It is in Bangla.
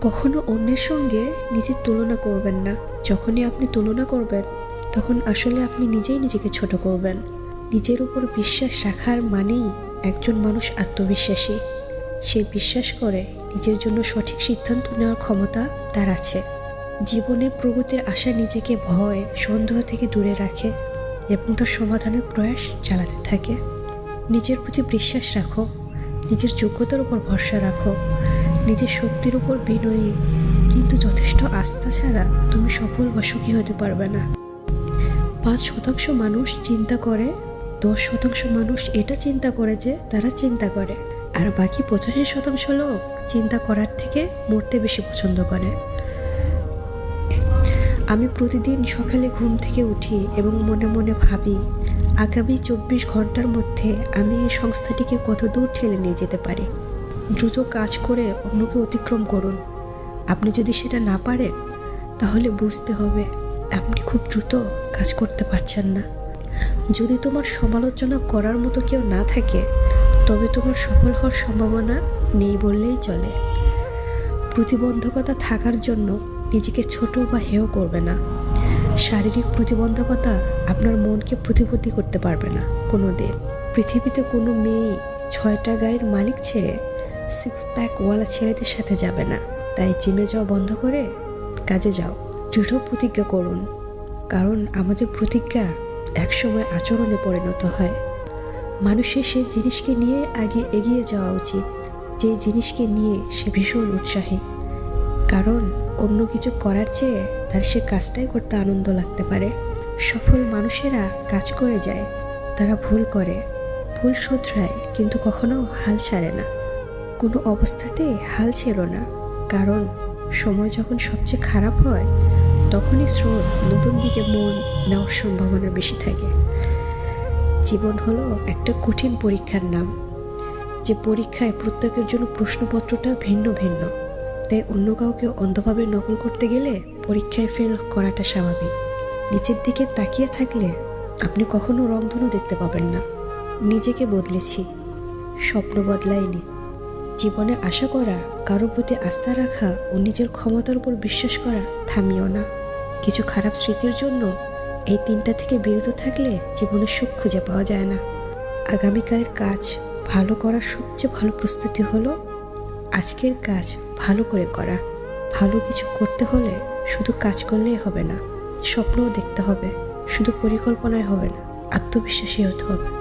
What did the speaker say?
কখনো অন্যের সঙ্গে নিজের তুলনা করবেন না। যখনই আপনি তুলনা করবেন, তখন আসলে আপনি নিজেই নিজেকে ছোট করবেন। নিজের উপর বিশ্বাস রাখার মানেই একজন মানুষ আত্মবিশ্বাসী। সে বিশ্বাস করে নিজের জন্য সঠিক সিদ্ধান্ত নেওয়ার ক্ষমতা তার আছে। জীবনে প্রগতির আশা নিজেকে ভয়, সন্দেহ থেকে দূরে রাখে এবং তার সমাধানের প্রয়াস চালাতে থাকে। নিজের প্রতি বিশ্বাস রাখো, নিজের যোগ্যতার উপর ভরসা রাখো নিজের শক্তির উপর বিনয়ী, কিন্তু যথেষ্ট আস্থা ছাড়া তুমি সফল বা সুখী হতে পারবে না। পাঁচ শতাংশ মানুষ চিন্তা করে, দশ শতাংশ মানুষ এটা চিন্তা করে যে তারা চিন্তা করে, আর বাকি পঁচাশি শতাংশ লোক চিন্তা করার থেকে মরতে বেশি পছন্দ করে। আমি প্রতিদিন সকালে ঘুম থেকে উঠি এবং মনে মনে ভাবি, আগামী চব্বিশ ঘণ্টার মধ্যে আমি এই সংস্থাটিকে কত দূর ঠেলে নিয়ে যেতে পারি? দ্রুত কাজ করে অন্যকে অতিক্রম করুন। আপনি যদি সেটা না পারেন, তাহলে বুঝতে হবে আপনি খুব দ্রুত কাজ করতে পারছেন না। যদি তোমার সমালোচনা করার মতো কেউ না থাকে, তবে তোমার সফল হওয়ার সম্ভাবনা নেই বললেই চলে। প্রতিবন্ধকতা থাকার জন্য নিজেকে ছোট বা হেয় করবে না। শারীরিক প্রতিবন্ধকতা আপনার মনকে প্রতিপত্তি করতে পারবে না কোনো দিন পৃথিবীতে কোনো মেয়ে ছয়টা গাড়ির মালিক ছেড়ে সিক্স প্যাক ওয়ালা ছেলেদের সাথে যাবে না। তাই জিমে যাওয়া বন্ধ করে কাজে যাও। দৃঢ় প্রতিজ্ঞা করুন, কারণ আমাদের প্রতিজ্ঞা একসময় আচরণে পরিণত হয়। মানুষের সেই জিনিসকে নিয়ে আগে এগিয়ে যাওয়া উচিত। যে জিনিসকে নিয়ে সে ভীষণ উৎসাহী। কারণ অন্য কিছু করার চেয়ে তার সে কাজটাই করতে আনন্দ লাগতে পারে। সফল মানুষেরা কাজ করে যায়, তারা ভুল করে। ভুল শোধরায়, কিন্তু কখনো হাল ছাড়ে না। কোনো অবস্থাতে হাল ছিল না। কারণ সময় যখন সবচেয়ে খারাপ হয়, তখনই স্রোত নতুন দিকে মন নেওয়ার সম্ভাবনা বেশি থাকে। জীবন হলো একটা কঠিন পরীক্ষার নাম। যে পরীক্ষায় প্রত্যেকের জন্য প্রশ্নপত্রটা ভিন্ন ভিন্ন। তাই অন্য কাউকে অন্ধভাবে নকল করতে গেলে পরীক্ষায় ফেল করাটা স্বাভাবিক। নিচের দিকে তাকিয়ে থাকলে আপনি কখনো রংধনু দেখতে পাবেন না। নিজেকে বদলেছি। স্বপ্ন বদলায়নি। জীবনে আশা করা, কারোর প্রতি আস্থা রাখা ও নিজের ক্ষমতার উপর বিশ্বাস করা থামিও না। কিছু খারাপ স্মৃতির জন্য এই তিনটা থেকে বিরত থাকলে জীবনে সুখ খুঁজে পাওয়া যায় না। আগামীকালের কাজ ভালো করার সবচেয়ে ভালো প্রস্তুতি হলো আজকের কাজ ভালো করে করা। ভালো কিছু করতে হলে শুধু কাজ করলেই হবে না, স্বপ্নও দেখতে হবে, শুধু পরিকল্পনায় হবে না, আত্মবিশ্বাসী হতে হবে।